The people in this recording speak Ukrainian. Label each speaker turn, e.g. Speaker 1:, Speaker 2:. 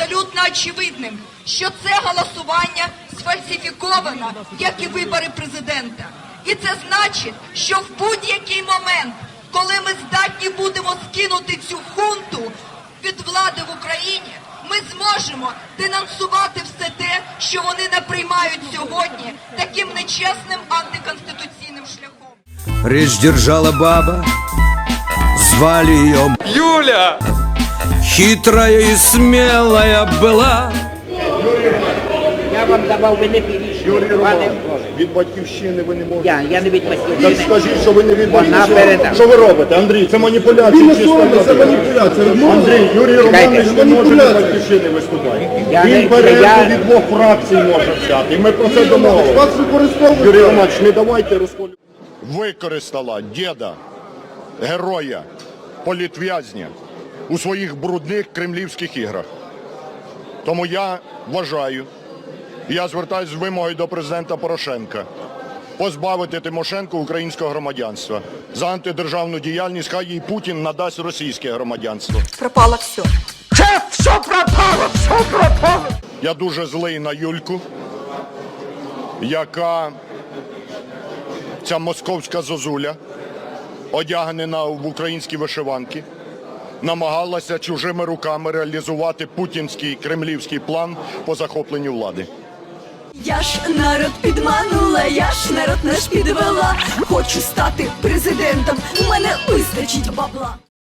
Speaker 1: абсолютно очевидним, що це голосування сфальсифіковано, як і вибори президента. І це значить, що в будь-який момент, коли ми здатні будемо скинути цю хунту від влади в Україні, ми зможемо денонсувати все те, що вони не приймають сьогодні таким нечесним антиконституційним шляхом.
Speaker 2: Речь держала баба, звали ее
Speaker 3: Юля!
Speaker 2: Хитрая и смелая была
Speaker 4: Я вам давав, ви не.
Speaker 5: Юрій Романович, від батьківщини ви не можете.
Speaker 4: Я, я не від
Speaker 5: Так
Speaker 4: батьківщини.
Speaker 5: скажіть, що ви не від
Speaker 4: Вона
Speaker 5: батьківщини.
Speaker 4: передала.
Speaker 5: Що ви робите, Андрій? Це маніпуляція. чиста
Speaker 6: це маніпуляція.
Speaker 5: Андрій, Юрій Романович не може від батьківщини виступати.
Speaker 4: Я не-
Speaker 5: Він
Speaker 4: я-
Speaker 5: від двох фракцій може взяти. І ми про це домовилися.
Speaker 6: Вас використовують.
Speaker 5: Юрій Романович, не давайте розколю. Використала діда, героя, політв'язня у своїх брудних кремлівських іграх. Тому я вважаю, і я звертаюся з вимогою до президента Порошенка позбавити Тимошенко українського громадянства. За антидержавну діяльність хай їй Путін надасть російське громадянство.
Speaker 1: Пропало все.
Speaker 5: Я дуже злий на Юльку, яка ця московська зозуля, одягнена в українські вишиванки, намагалася чужими руками реалізувати путінський кремлівський план по захопленню влади.
Speaker 7: Я ж народ підманула, я ж народ наш підвела. Хочу стати президентом, у мене вистачить бабла.